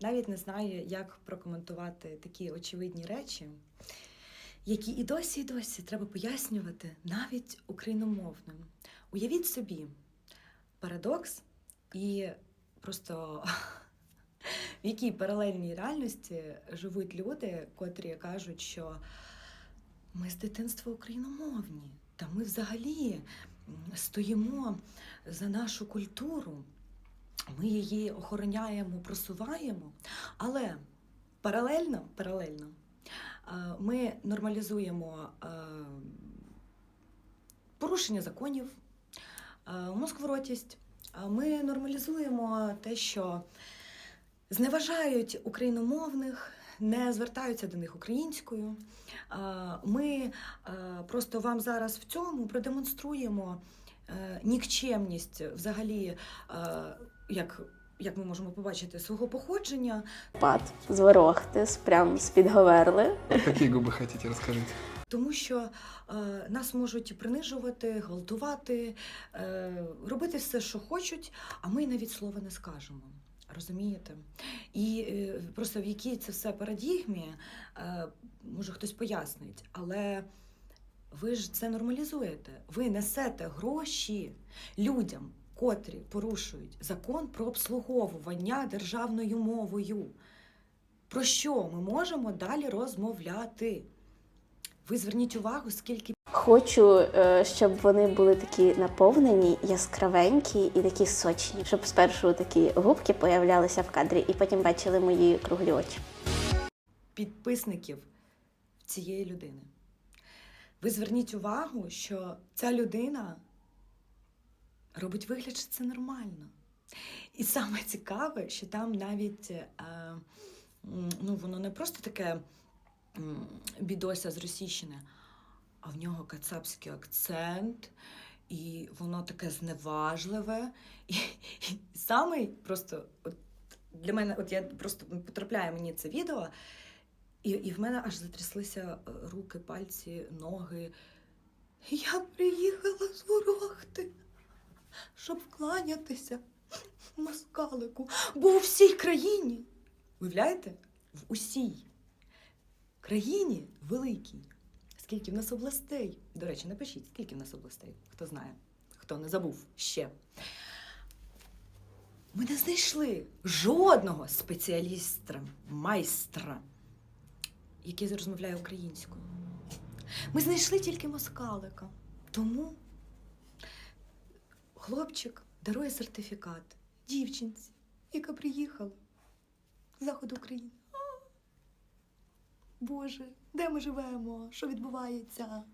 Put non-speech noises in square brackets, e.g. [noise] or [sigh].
навіть не знаю, як прокоментувати такі очевидні речі, які і досі, і досі треба пояснювати навіть україномовним. Уявіть собі парадокс і просто [laughs] в якій паралельній реальності живуть люди, котрі кажуть, що ми з дитинства україномовні, та ми взагалі стоїмо за нашу культуру, ми її охороняємо, просуваємо, але паралельно, паралельно е, ми нормалізуємо е, порушення законів, е, москворотість. Ми нормалізуємо те, що зневажають україномовних, не звертаються до них українською. Ми просто вам зараз в цьому продемонструємо нікчемність взагалі, як, як ми можемо побачити, свого походження, Пад з Ворохтис, прям з-під Говерли. Губы хотите, расскажите. тому що е, нас можуть принижувати, гвалтувати, е, робити все, що хочуть, а ми навіть слова не скажемо. Розумієте? І е, просто в якій це все парадігмі, е, може хтось пояснить, але ви ж це нормалізуєте. Ви несете гроші людям, котрі порушують закон про обслуговування державною мовою. Про що ми можемо далі розмовляти? Ви зверніть увагу, скільки Хочу, е, щоб вони були такі наповнені, яскравенькі і такі сочні, щоб спершу такі губки появлялися в кадрі, і потім бачили мої круглі очі. підписників цієї людини. Ви зверніть увагу, що ця людина робить вигляд, що це нормально. І саме цікаве, що там навіть е, ну, воно не просто таке бідося з Російщини, а в нього кацапський акцент, і воно таке зневажливе. І, і саме просто от, для мене, от я просто потрапляє мені це відео, і, і в мене аж затряслися е, руки, пальці, ноги. Я приїхала з Ворохти, щоб вкланятися москалику, бо у всій країні, уявляєте? В усій країні великій. Скільки в нас областей? До речі, напишіть, скільки в нас областей, хто знає, хто не забув ще. Ми не знайшли жодного спеціаліста, майстра, який розмовляє українською. Ми знайшли тільки москалика. Тому хлопчик дарує сертифікат дівчинці, яка приїхала з заходу України. Боже, де ми живемо? Що відбувається?